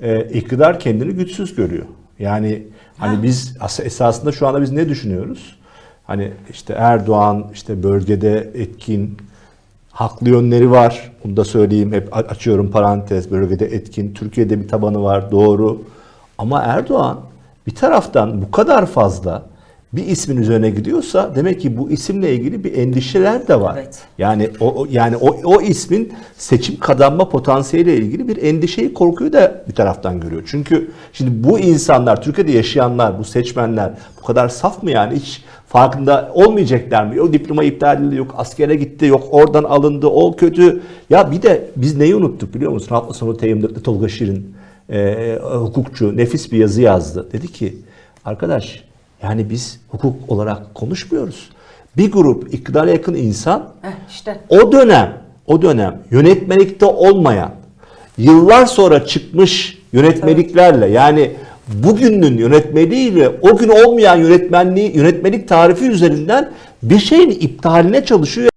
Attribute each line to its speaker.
Speaker 1: e, iktidar kendini güçsüz görüyor. Yani hani
Speaker 2: Ha.
Speaker 1: biz as- esasında şu anda biz ne düşünüyoruz? Hani işte Erdoğan işte bölgede etkin, haklı yönleri var. Bunu da söyleyeyim. Hep açıyorum parantez. Bölgede etkin. Türkiye'de bir tabanı var. Doğru. Ama Erdoğan bir taraftan bu kadar fazla bir ismin üzerine gidiyorsa demek ki bu isimle ilgili bir endişeler de var.
Speaker 2: Evet.
Speaker 1: Yani o yani o o ismin seçim kazanma potansiyeliyle ilgili bir endişeyi, korkuyu da bir taraftan görüyor. Çünkü şimdi bu insanlar, Türkiye'de yaşayanlar, bu seçmenler bu kadar saf mı yani hiç farkında olmayacaklar mı? Yok diploma iptal edildi, yok askere gitti, yok oradan alındı, o kötü. Ya bir de biz neyi unuttuk biliyor musun? Hafta sonu Teyim'de Tolga Şirin, e, hukukçu, nefis bir yazı yazdı. Dedi ki, arkadaş yani biz hukuk olarak konuşmuyoruz. Bir grup iktidara yakın insan
Speaker 2: Heh, işte.
Speaker 1: o dönem, o dönem yönetmelikte olmayan, yıllar sonra çıkmış yönetmeliklerle yani bugünün yönetmeliğiyle o gün olmayan yönetmenliği, yönetmelik tarifi üzerinden bir şeyin iptaline çalışıyor.